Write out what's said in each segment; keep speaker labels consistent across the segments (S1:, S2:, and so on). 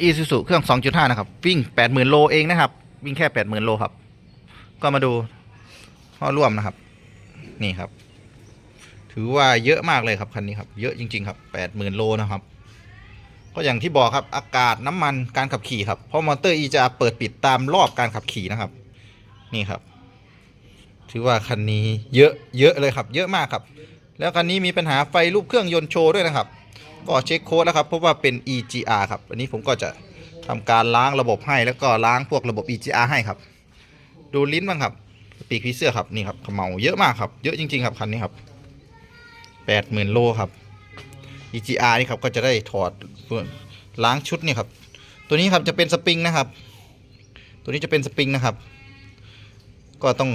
S1: อีซูซูเครื่อง 2.5 นะครับ วิ่ง 80,000 โลเองนะครับ วิ่งแค่ 80,000 โลครับ ก็มาดูท่อร่วมนะครับ นี่ครับ ถือว่าเยอะมากเลยครับคันนี้ครับ เยอะจริง ๆ ครับ 80,000 โลนะครับ ก็อย่างที่บอกครับอากาศน้ำมันการขับขี่ครับ เพราะมอเตอร์ E จะเปิดปิดตามรอบการขับขี่นะครับ นี่ครับ ถือว่าคันนี้เยอะเยอะเลยครับ เยอะมากครับ แล้วคันนี้มีปัญหาไฟรูปเครื่องยนต์โชว์ด้วยนะครับ ก็เช็คโค้ดแล้วครับเพราะว่าเป็น EGR ครับอันนี้ผมก็จะทำการล้างระบบให้แล้วก็ล้างพวกระบบ EGR ให้ครับ ดูลิ้นบ้างครับ ปีกผีเสื้อครับนี่ครับเขมเหลาเยอะมากครับเยอะจริงๆครับคันนี้ครับแปดหมื่นโลครับ EGR นี่ครับก็จะได้ถอดล้างชุดนี่ครับ ตัวนี้ครับจะเป็นสปริงนะครับ ตัวนี้จะเป็นสปริงนะครับ ก็ต้อง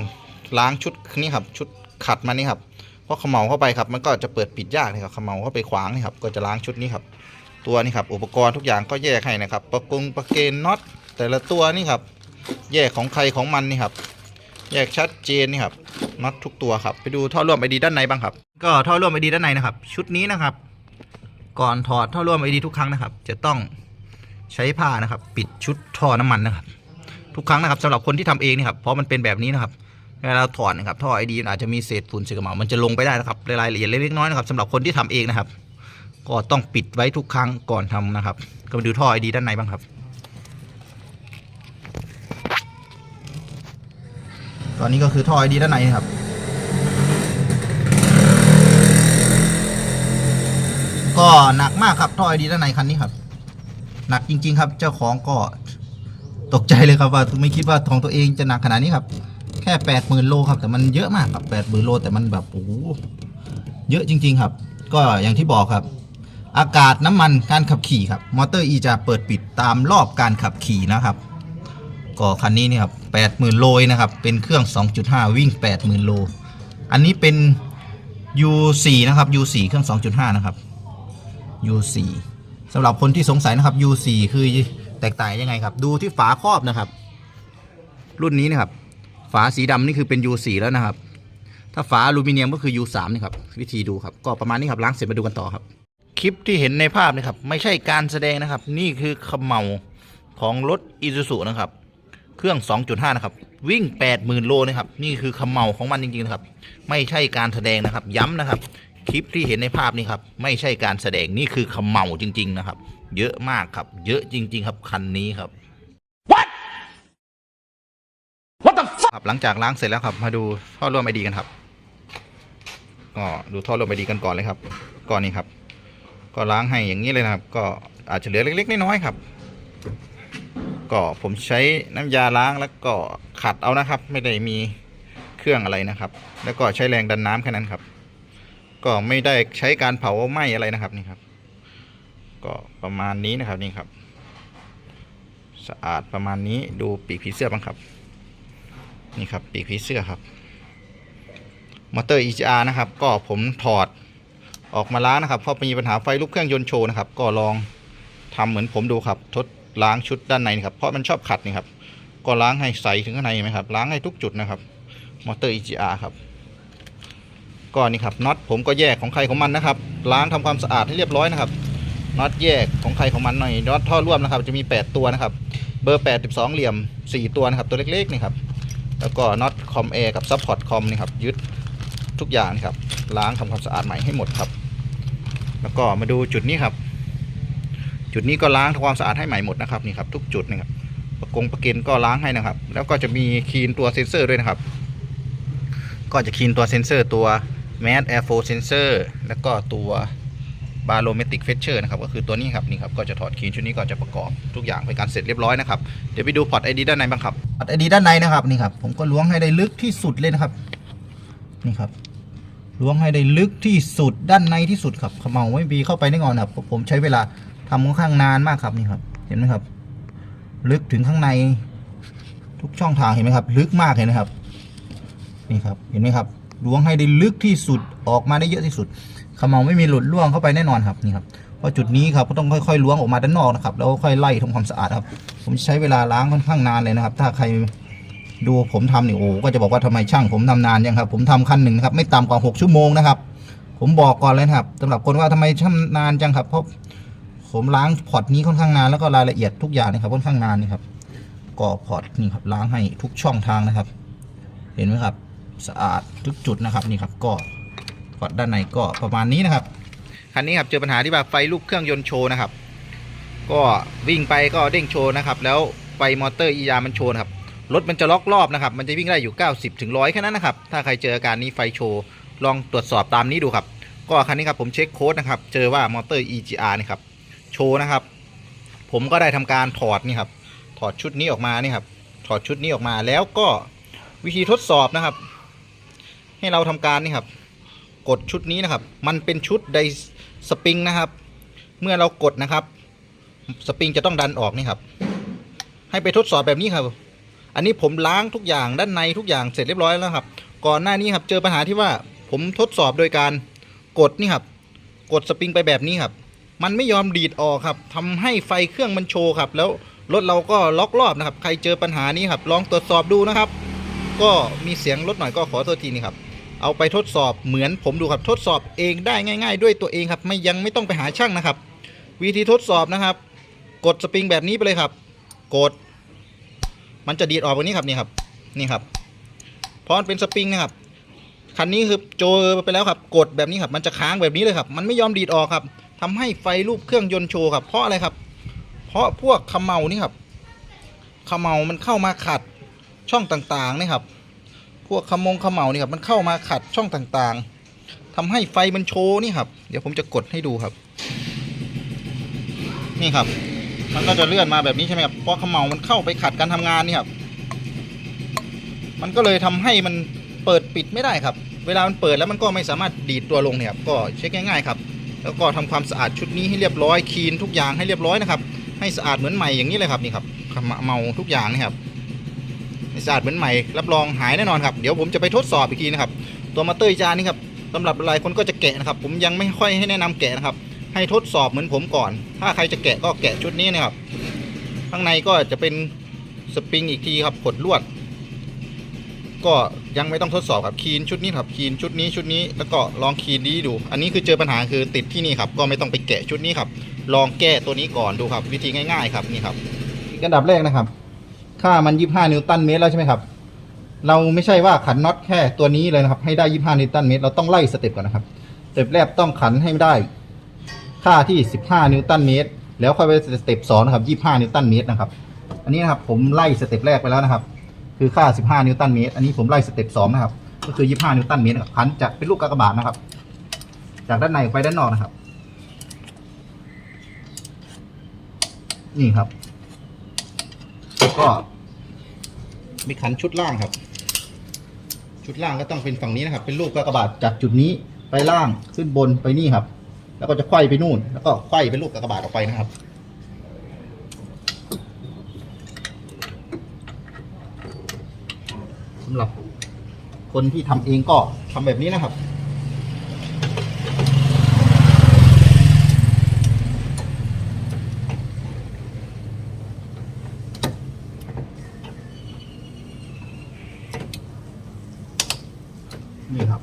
S1: ล้างชุดนี้ครับชุดขัดมันนี่ครับ พราะเขมเหลาเข้าไปครับมันก็จะเปิดปิดยากนะครับเขมเหลาเข้าไปขวางนี่ครับก็จะล้างชุดนี้ครับตัวนี้ครับอุปกรณ์ทุกอย่างก็แยกให้นะครับประกงประเกนน็อตแต่ละตัวนี่ครับแยกของใครของมันนี่ครับแยกชัดเจนนี่ครับน็อตทุกตัวครับไปดูท่อร่วมไอดีด้านในบ้างครับ ก็ท่อร่วมไอดีด้านในนะครับ ชุดนี้นะครับ ก่อนถอดท่อร่วมไอดีทุกครั้งนะครับ จะต้องใช้ผ้านะครับ ปิดชุดท่อน้ำมันนะครับ ทุกครั้งนะครับสำหรับคนที่ทำเองนี่ครับเพราะมันเป็นแบบนี้นะครับ เวลาเราถอดนะครับท่อไอดีอาจจะมีเศษฝุ่นเศษกระเหมามันจะลงไปได้นะครับรายละเอียดเล็กๆน้อยนะครับสำหรับคนที่ทำเองนะครับ ก็ต้องปิดไว้ทุกครั้งก่อนทำนะครับ ก็มาดูท่อไอดีด้านในบ้างครับ ตอนนี้ก็คือท่อไอดีด้านในนะครับก็หนักมากครับท่อไอดีด้านในคันนี้ครับ หนักจริง ๆ ครับ เจ้าของก็ตกใจเลยครับว่าไม่คิดว่าของตัวเองจะหนักขนาดนี้ครับ ค่แปดหมื่นโลครับแต่มันเยอะมากครับแปดหมื่นโลแต่มันแบบโอ้โหเยอะจริง ๆ ครับ ก็อย่างที่บอกครับ อากาศน้ำมันการขับขี่ครับมอเตอร์อีจะเปิดปิดตามรอบการขับขี่นะครับ ก็คันนี้นี่ครับแปดหมื่นโลนะครับเป็นเครื่อง 2.5 วิ่ง80,000โลอันนี้เป็น U4 นะครับ U4 เครื่อง 2.5 นะครับ U4 สำหรับคนที่สงสัยนะครับ U4 คือแตกต่างยังไงครับ ดูที่ฝาครอบนะครับ รุ่นนี้นะครับ ฝาสีดำนี่คือเป็น U4 แล้วนะครับ ถ้าฝาอลูมิเนียมก็คือ U3 นี่ครับ วิธีดูครับ ก็ประมาณนี้ครับล้างเสร็จมาดูกันต่อครับ คลิปที่เห็นในภาพนะครับ ไม่ใช่การแสดงนะครับ นี่คือขมเหลาของรถอีซูซูนะครับ เครื่อง 2.5 นะครับ วิ่ง 80,000 โลนะครับ นี่คือขมเหลาของมันจริงๆนะครับ ไม่ใช่การแสดงนะครับ ย้ำนะครับ คลิปที่เห็นในภาพนี้ครับ ไม่ใช่การแสดง นี่คือขมเหลาจริง ๆ นะครับ เยอะมากครับ เยอะจริง ๆ ครับ คันนี้ครับ ครับหลังจากล้างเสร็จแล้วครับ มาดูท่อร่วมไอดีกันครับก็ดูท่อร่วมไอดีกันก่อนเลยครับก่อนนี้ครับ ก็ล้างให้อย่างนี้เลยนะครับ ก็อาจจะเหลือเล็ก ๆ น้อยๆครับ ก็ผมใช้น้ำยาล้างแล้วก็ขัดเอานะครับ ไม่ได้มีเครื่องอะไรนะครับ แล้วก็ใช้แรงดันน้ำแค่นั้นครับ ก็ไม่ได้ใช้การเผาไหม้อะไรนะครับนี่ครับ ก็ประมาณนี้นะครับนี่ครับ สะอาดประมาณนี้ดูปีกผีเสื้อบ้างครับ นี่ครับปีกผีเสื้อครับมอเตอร์ EGR นะครับ ก็ผมถอดออกมาล้างนะครับเพราะมีปัญหาไฟลุกเครื่องยนต์โชว์นะครับ ก็ลองทำเหมือนผมดูครับ ทดล้างชุดด้านในนี่ครับ เพราะมันชอบขัดนี่ครับ ก็ล้างให้ใสถึงข้างในไหมครับ ล้างให้ทุกจุดนะครับมอเตอร์ EGR ครับ ก็นี่ครับน็อตผมก็แยกของใครของมันนะครับ ล้างทำความสะอาดให้เรียบร้อยนะครับน็อตแยกของใครของมันหน่อยน็อตท่อร่วมนะครับ จะมี 8 ตัวนะครับ เบอร์82เหลี่ยม 4 ตัวนะครับ ตัวเล็กๆนี่ครับ แล้วก็น็อตคอมแอร์กับซัพพอร์ตคอมนี่ครับยึดทุกอย่างครับล้างทำความสะอาดใหม่ให้หมดครับ แล้วก็มาดูจุดนี้ครับ จุดนี้ก็ล้างทำความสะอาดให้ใหม่หมดนะครับนี่ครับทุกจุดนี่ครับประกงประเกนก็ล้างให้นะครับ แล้วก็จะมีคีนตัวเซ็นเซอร์ด้วยนะครับ ก็จะคีนตัวเซ็นเซอร์ตัว Mass Airflow Sensor แล้วก็ตัว Barometric Pressure นะครับก็คือตัวนี้ครับนี่ครับก็จะถอดคีนชุดนี้ก็จะประกอบทุกอย่างเป็นการเสร็จเรียบร้อยนะครับเดี๋ยวไปดูพอร์ต ID ด้านในบ้างครับพอร์ต ID ด้านในนะครับนี่ครับผมก็ล้วงให้ได้ลึกที่สุดเลยนะครับนี่ครับล้วงให้ได้ลึกที่สุดด้านในที่สุดครับเขมเหลาไม่มีเข้าไปแน่นอนครับผมใช้เวลาทำค่อนข้างนานมากครับนี่ครับ เห็นไหมครับ ลึกถึงข้างใน ทุกช่องทางเห็นไหมครับ ลึกมากเห็นไหมครับ นี่ครับเห็นไหมครับล้วงให้ได้ลึกที่สุดออกมาได้เยอะที่สุด ขมเหลาไม่มีหลุดล่วงเข้าไปแน่นอนครับนี่ครับเพราะจุดนี้ครับก็ต้องค่อยๆล้วงออกมาด้านนอกนะครับแล้วค่อยไล่ทำความสะอาดครับ ผมใช้เวลาล้างค่อนข้างนานเลยนะครับ ถ้าใครดูผมทำนี่โอ้ก็จะบอกว่าทำไมช่าง ผมทำนานยังครับ ผมทำคันหนึ่งครับไม่ต่ำกว่า 6 ชั่วโมงนะครับ ผมบอกก่อนเลยครับสำหรับคนว่าทำไมช่างนานจังครับเพราะผมล้างพอร์ตนี้ค่อนข้างนานแล้วก็รายละเอียดทุกอย่างนะครับค่อนข้างนานนี่ครับก็พอร์ตนี่ครับล้างให้ทุกช่องทางนะครับ เห็นไหมครับ สะอาดทุกจุดนะครับนี่ครับก็ พอร์ตด้านในก็ประมาณนี้นะครับคันนี้ครับเจอปัญหาที่ว่าไฟลูกเครื่องยนต์โชว์นะครับ ก็วิ่งไปก็เด้งโชว์นะครับ แล้วไฟมอเตอร์อียามันโชว์นะครับรถมันจะล็อกรอบนะครับ มันจะวิ่งได้อยู่ 90 ถึง100แค่นั้นนะครับ ถ้าใครเจออาการนี้ไฟโชว์ ลองตรวจสอบตามนี้ดูครับ ก็คันนี้ครับผมเช็คโค้ดนะครับ เจอว่ามอเตอร์ EGR นี่ครับโชว์นะครับ ผมก็ได้ทำการถอดนี่ครับถอดชุดนี้ออกมานี่ครับถอดชุดนี้ออกมาแล้วก็วิธีทดสอบนะครับ ให้เราทำการนี่ครับ กดชุดนี้นะครับ มันเป็นชุดไดสปริงนะครับ เมื่อเรากดนะครับ สปริงจะต้องดันออกนี่ครับ ให้ไปทดสอบแบบนี้ครับ อันนี้ผมล้างทุกอย่างด้านในทุกอย่างเสร็จเรียบร้อยแล้วครับ ก่อนหน้านี้ครับเจอปัญหาที่ว่าผมทดสอบโดยการกดนี่ครับ กดสปริงไปแบบนี้ครับ มันไม่ยอมดีดออกครับทำให้ไฟเครื่องมันโชว์ครับ แล้วรถเราก็ล็อกรอบนะครับ ใครเจอปัญหานี้ครับ ลองตรวจสอบดูนะครับ ก็มีเสียงรถหน่อยก็ขอโทษทีนี่ครับ เอาไปทดสอบเหมือนผมดูครับทดสอบเองได้ง่าย ๆ ด้วยตัวเองครับ ไม่ยังไม่ต้องไปหาช่างนะครับ วิธีทดสอบนะครับ กดสปริงแบบนี้ไปเลยครับ กด มันจะดีดออกแบบนี้ครับนี่ครับนี่ครับเพราะมันเป็นสปริงนะครับคันนี้คือโจไปแล้วครับกดแบบนี้ครับ มันจะค้างแบบนี้เลยครับ มันไม่ยอมดีดออกครับทำให้ไฟรูปเครื่องยนต์โชว์ครับ เพราะอะไรครับ เพราะพวกขมเมานี่ครับขมเมามันเข้ามาขัดช่องต่างๆนี่ครับ พวกขมงขมเมานี่ครับมันเข้ามาขัดช่องต่างๆทำให้ไฟมันโชว์นี่ครับ เดี๋ยวผมจะกดให้ดูครับ นี่ครับ มันก็จะเลื่อนมาแบบนี้ใช่ไหมครับเพราะขมเมามันเข้าไปขัดการทำงานนี่ครับ มันก็เลยทำให้มันเปิดปิดไม่ได้ครับ เวลามันเปิดแล้วมันก็ไม่สามารถดีดตัวลงเนี่ยครับก็เช็คง่ายๆครับ แล้วก็ทำความสะอาดชุดนี้ให้เรียบร้อยคีนทุกอย่างให้เรียบร้อยนะครับ ให้สะอาดเหมือนใหม่อย่างนี้เลยครับนี่ครับขมเมาทุกอย่างนี่ครับ สะอาดเหมือนใหม่รับรองหายแน่นอนครับเดี๋ยวผมจะไปทดสอบอีกทีนะครับตัวมอเตอร์จานนี่ครับสำหรับหลายคนก็จะแกะนะครับ ผมยังไม่ค่อยให้แนะนำแกะนะครับ ให้ทดสอบเหมือนผมก่อน ถ้าใครจะแกะก็แกะชุดนี้นะครับ ข้างในก็จะเป็นสปริงอีกทีครับกดลวด ก็ยังไม่ต้องทดสอบครับคีนชุดนี้ครับคีนชุดนี้ชุดนี้แล้วก็ลองคีนนี้ดู อันนี้คือเจอปัญหาคือติดที่นี่ครับก็ไม่ต้องไปแกะชุดนี้ครับ ลองแก้ตัวนี้ก่อนดูครับ วิธีง่าย ๆ ครับนี่ครับอันดับแรกนะครับ ค่ามัน 25 นิวตันเมตรแล้วใช่ไหมครับ เราไม่ใช่ว่าขันน็อตแค่ตัวนี้เลยนะครับ ให้ได้ 25 นิวตันเมตร เราต้องไล่สเต็ปก่อนนะครับ สเต็ปแรกต้องขันให้ได้ ค่าที่ 15 นิวตันเมตร แล้วค่อยไปสเต็ป2นะครับ 25 นิวตันเมตรนะครับ อันนี้นะครับผมไล่สเต็ปแรกไปแล้วนะครับ คือค่า 15 นิวตันเมตร อันนี้ผมไล่สเต็ป2นะครับ ก็คือ 25 นิวตันเมตรนะครับขันจะเป็นลูกกากบาทนะครับ จากด้านในออกไปด้านนอกนะครับ นี่ครับ แล้วก็ มีขันชุดล่างครับ ชุดล่างก็ต้องเป็นฝั่งนี้นะครับ เป็นลูกกากบาทจากจุดนี้ไปล่างขึ้นบนไปนี่ครับ แล้วก็จะไขว้ไปนู่น แล้วก็ไขว้เป็นลูกกากบาทออกไปนะครับสำหรับคนที่ทำเองก็ทำแบบนี้นะครับ นี่ครับ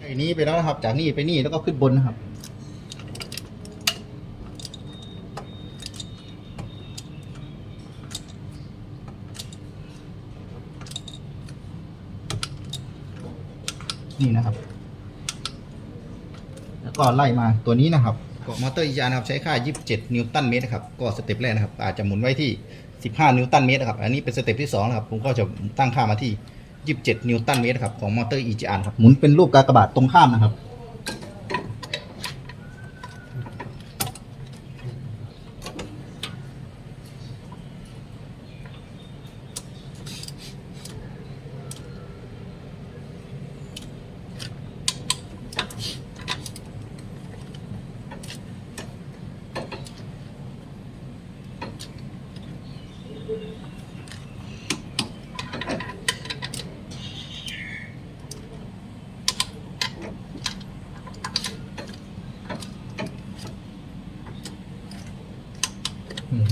S1: ไอ้นี้ไปแล้วนะครับ จากนี่ไปนี่แล้วก็ขึ้นบนนะครับ นี่นะครับ แล้วก็ไล่มาตัวนี้นะครับ ก็มอเตอร์อีจานะครับใช้ค่า 27 นิวตันเมตรนะครับก็สเต็ปแรกนะครับอาจจะหมุนไว้ที่ 15 นิวตันเมตรนะครับอันนี้เป็นสเต็ปที่2นะครับผมก็จะตั้งค่ามาที่ 27 นิวตันเมตรครับของมอเตอร์ EGR ครับหมุนเป็นรูปกากบาทตรงข้ามนะครับ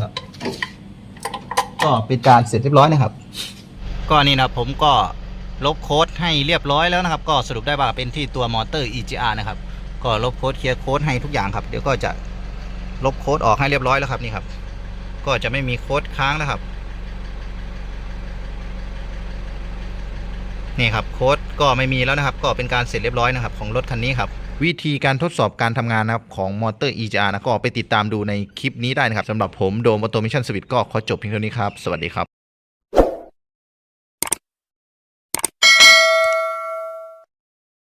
S1: ครับ ก็เป็นการเสร็จเรียบร้อยนะครับ ก็นี่นะผมก็ลบโค้ดให้เรียบร้อยแล้วนะครับ ก็สรุปได้ว่าเป็นที่ตัวมอเตอร์ EGR นะครับ ก็ลบโค้ดเคลียร์โค้ดให้ทุกอย่างครับ เดี๋ยวก็จะลบโค้ดออกให้เรียบร้อยแล้วครับนี่ครับ ก็จะไม่มีโค้ดค้างนะครับ นี่ครับโค้ดก็ไม่มีแล้วนะครับ ก็เป็นการเสร็จเรียบร้อยนะครับ ของรถคันนี้ครับ วิธีการทดสอบการทำงานนะครับของมอเตอร์ EGR นะก็ไปติดตามดูในคลิปนี้ได้นะครับสำหรับผมโดมออโตเมชันสวิตก็ขอจบเพียงเท่านี้ครับ สวัสดีครับ